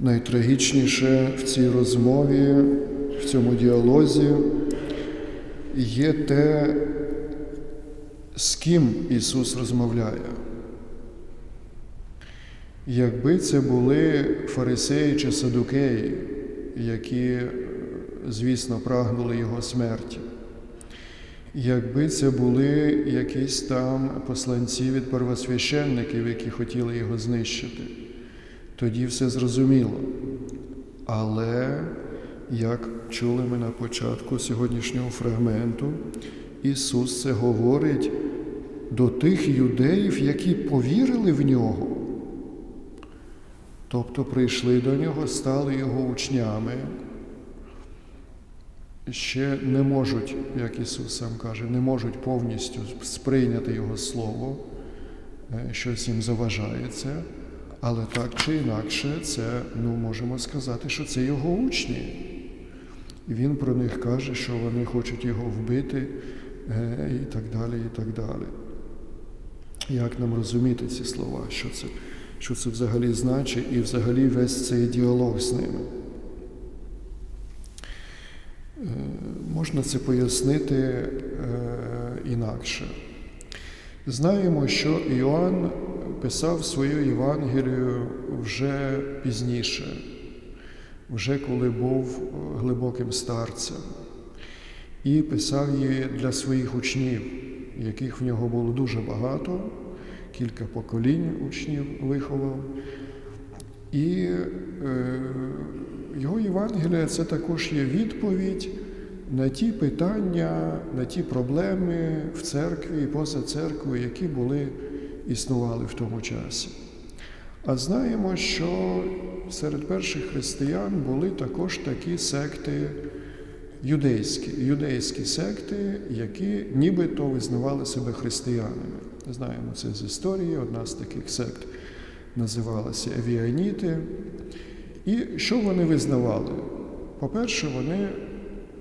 Найтрагічніше в цій розмові, в цьому діалозі є те, з ким Ісус розмовляє. Якби це були фарисеї чи садукеї, які, звісно, прагнули Його смерті, якби це були якісь там посланці від первосвященників, які хотіли його знищити, тоді все зрозуміло. Але, як чули ми на початку сьогоднішнього фрагменту, Ісус це говорить до тих юдеїв, які повірили в нього. Тобто прийшли до нього, стали його учнями, ще не можуть, як Ісус сам каже, не можуть повністю сприйняти Його Слово, е, щось їм заважає це, але так чи інакше, це ну, можемо сказати, що це його учні. Він про них каже, що вони хочуть його вбити е, і так далі, і так далі. Як нам розуміти ці слова, що це, що це взагалі значить, і взагалі весь цей діалог з ними? Е, Можна це пояснити е, інакше. Знаємо, що Іоанн писав свою Євангелію вже пізніше, вже коли був глибоким старцем, і писав її для своїх учнів, яких в нього було дуже багато, кілька поколінь учнів виховав. І е, його Євангелія це також є відповідь на ті питання, на ті проблеми в церкві і поза церквою, які були, існували в тому часі. А знаємо, що серед перших християн були також такі секти юдейські, юдейські секти, які нібито визнавали себе християнами. Знаємо це з історії, одна з таких сект називалася Евіаніти. І що вони визнавали? По-перше, вони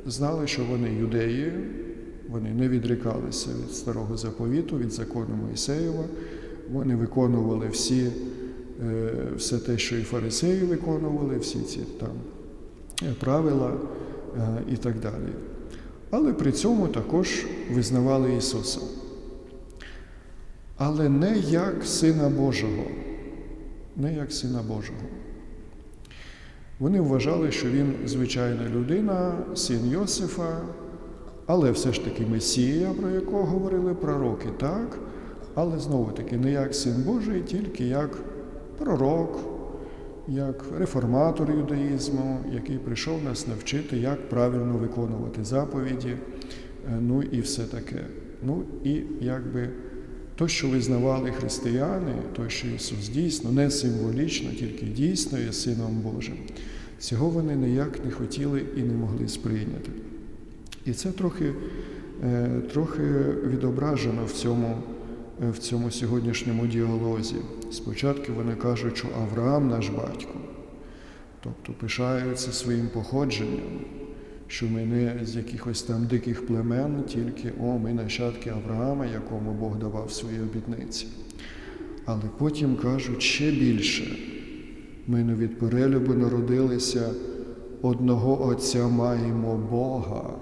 знали, що вони юдеї, вони не відрікалися від старого заповіту, від закону Моїсеєва, вони виконували всі, е, все те, що і фарисеї виконували, всі ці там е, правила е, і так далі. Але при цьому також визнавали Ісуса. Але не як Сина Божого, не як Сина Божого. Вони вважали, що він звичайна людина, син Йосифа, але все ж таки Месія, про якого говорили пророки, так, але знову-таки не як син Божий, тільки як пророк, як реформатор юдаїзму, який прийшов нас навчити, як правильно виконувати заповіді, ну і все таке. Ну і якби то, що визнавали християни, то, що Ісус дійсно, не символічно, тільки дійсно є Сином Божим, цього вони ніяк не хотіли і не могли сприйняти. І це трохи е, трохи відображено в цьому, е, в цьому сьогоднішньому діалозі. Спочатку вони кажуть, що Авраам наш батько, тобто пишаються своїм походженням що ми не з якихось там диких племен, тільки о, ми нащадки Авраама, якому Бог давав свої обітниці. Але потім кажуть ще більше. Ми не від перелюбу народилися, одного Отця маємо Бога.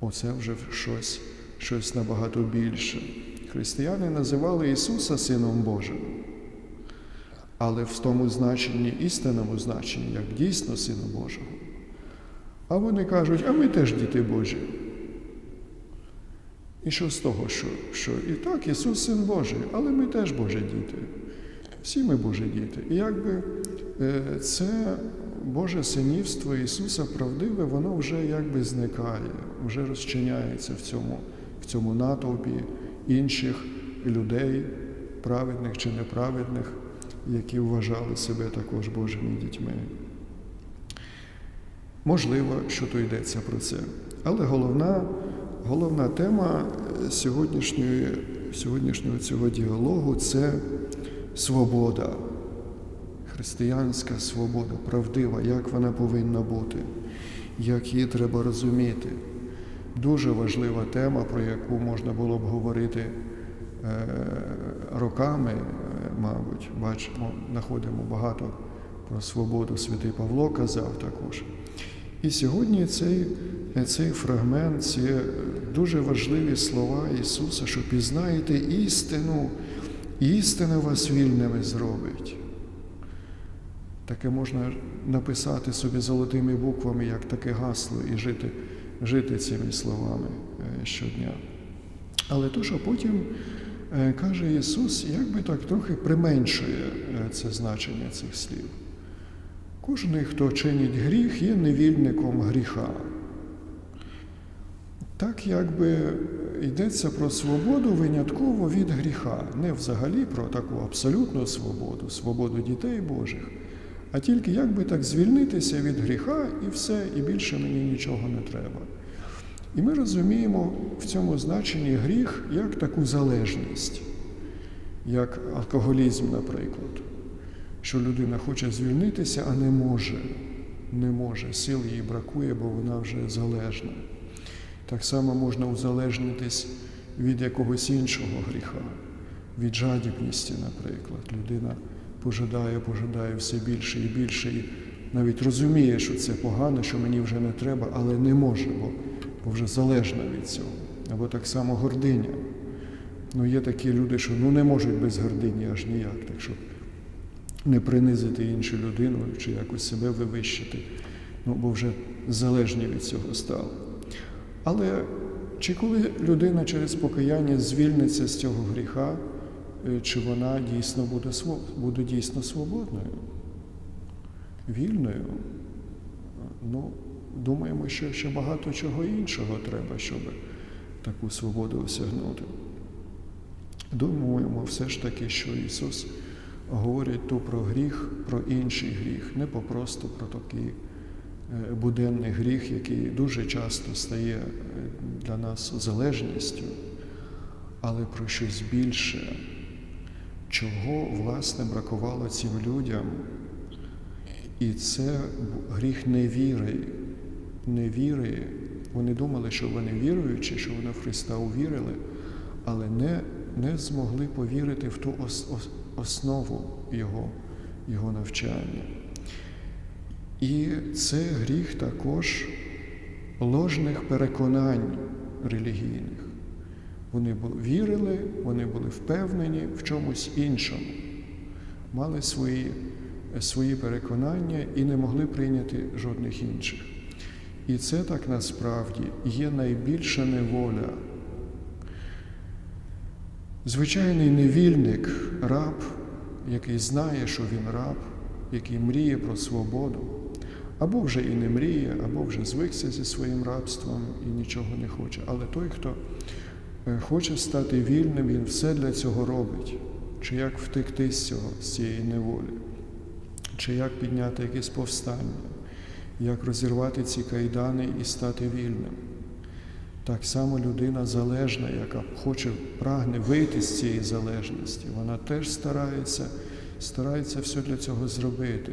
Оце вже щось, щось набагато більше. Християни називали Ісуса Сином Божим, але в тому значенні, істинному значенні, як дійсно Сина Божого. А вони кажуть, а ми теж діти Божі. І що з того, що що і так, Ісус Син Божий, але ми теж Божі діти. Всі ми Божі діти. І якби це Боже синівство Ісуса правдиве, воно вже якби зникає, вже розчиняється в цьому, в цьому натовпі інших людей, праведних чи неправедних, які вважали себе також Божими дітьми. Можливо, що то йдеться про це. Але головна головна тема сьогоднішньої, сьогоднішнього цього діалогу це свобода, християнська свобода, правдива, як вона повинна бути, як її треба розуміти. Дуже важлива тема, про яку можна було б говорити е, роками, е, мабуть, бачимо, знаходимо багато про свободу святий Павло казав також. І сьогодні цей, цей фрагмент, ці дуже важливі слова Ісуса, що пізнаєте істину, істина вас вільними зробить. Таке можна написати собі золотими буквами, як таке гасло, і жити, жити цими словами е, щодня. Але то, що потім е, каже Ісус, якби так трохи применшує е, це значення цих слів. Кожен, хто чинить гріх, є невільником гріха. Так, якби йдеться про свободу винятково від гріха, не взагалі про таку абсолютну свободу, свободу дітей Божих, а тільки якби так звільнитися від гріха і все, і більше мені нічого не треба. І ми розуміємо в цьому значенні гріх як таку залежність, як алкоголізм, наприклад, що людина хоче звільнитися, а не може, не може, сил їй бракує, бо вона вже залежна. Так само можна узалежнитись від якогось іншого гріха, від жадібності, наприклад. Людина пожадає, пожадає все більше і більше, і навіть розуміє, що це погано, що мені вже не треба, але не може, бо, бо вже залежна від цього. Або так само гординя. Ну, є такі люди, що ну, не можуть без гордині аж ніяк, так щоб не принизити іншу людину чи якось себе вивищити, ну, бо вже залежні від цього стали. Але чи коли людина через покаяння звільниться з цього гріха, чи вона дійсно буде буде дійсно свободною, вільною? Ну, думаємо, що ще багато чого іншого треба, щоб таку свободу осягнути. Думаємо все ж таки, що Ісус говорить то про гріх, про інший гріх, не попросту про такий е, буденний гріх, який дуже часто стає е, для нас залежністю, але про щось більше, чого, власне, бракувало цим людям. І це гріх невіри. Невіри. Вони думали, що вони віруючі, що вони в Христа увірили, але не не змогли повірити в ту ос, ос, основу Його, Його навчання. І це гріх також ложних переконань релігійних. Вони вірили, вони були впевнені в чомусь іншому, мали свої, свої переконання і не могли прийняти жодних інших. І це так насправді є найбільша неволя. Звичайний невільник, раб, який знає, що він раб, який мріє про свободу, або вже і не мріє, або вже звикся зі своїм рабством і нічого не хоче. Але той, хто хоче стати вільним, він все для цього робить. Чи як втекти з цього, з цієї неволі, чи як підняти якесь повстання, як розірвати ці кайдани і стати вільним. Так само людина залежна, яка хоче, прагне вийти з цієї залежності, вона теж старається, старається все для цього зробити.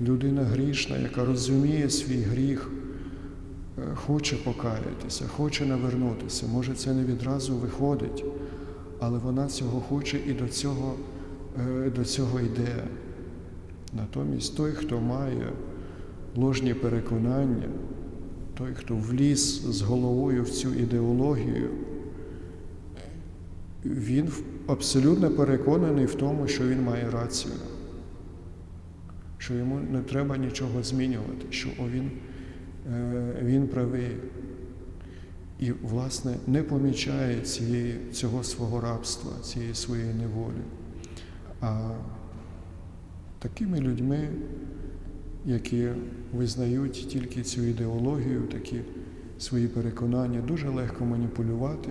Людина грішна, яка розуміє свій гріх, е, хоче покаятися, хоче навернутися. Може, це не відразу виходить, але вона цього хоче і до цього, е, до цього йде. Натомість той, хто має ложні переконання, той, хто вліз з головою в цю ідеологію, він абсолютно переконаний в тому, що він має рацію, що йому не треба нічого змінювати, що він, е, він правий. І, власне, не помічає цієї, цього свого рабства, цієї своєї неволі. А такими людьми які визнають тільки цю ідеологію, такі свої переконання, дуже легко маніпулювати,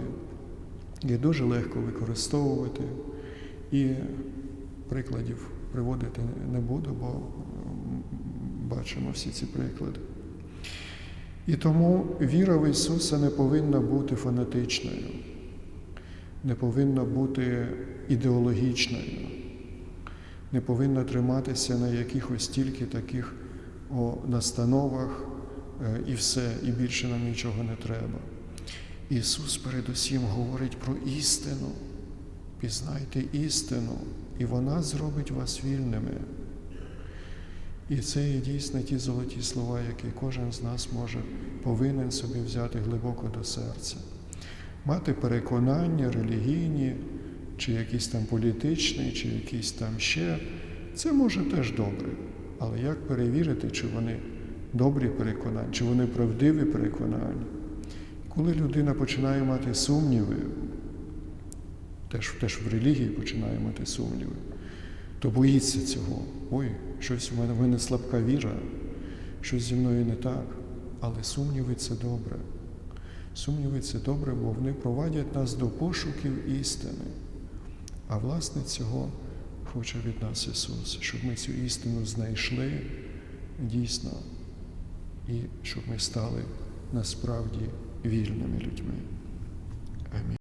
і дуже легко використовувати. І прикладів приводити не буду, бо бачимо всі ці приклади. І тому віра в Ісуса не повинна бути фанатичною, не повинна бути ідеологічною, не повинна триматися на якихось тільки таких о настановах е, і все, і більше нам нічого не треба. Ісус передусім говорить про істину. Пізнайте істину, і вона зробить вас вільними. І це є дійсно ті золоті слова, які кожен з нас може повинен собі взяти глибоко до серця. Мати переконання релігійні, чи якісь там політичні, чи якісь там ще, це може теж добре. Але як перевірити, чи вони добрі переконання, чи вони правдиві переконання? Коли людина починає мати сумніви, теж, теж в релігії починає мати сумніви, то боїться цього. Ой, щось у мене, в мене слабка віра, щось зі мною не так. Але сумніви це добре. Сумніви це добре, бо вони провадять нас до пошуків істини. А власне цього хоче від нас Ісус, щоб ми цю істину знайшли дійсно, і щоб ми стали насправді вільними людьми. Амінь.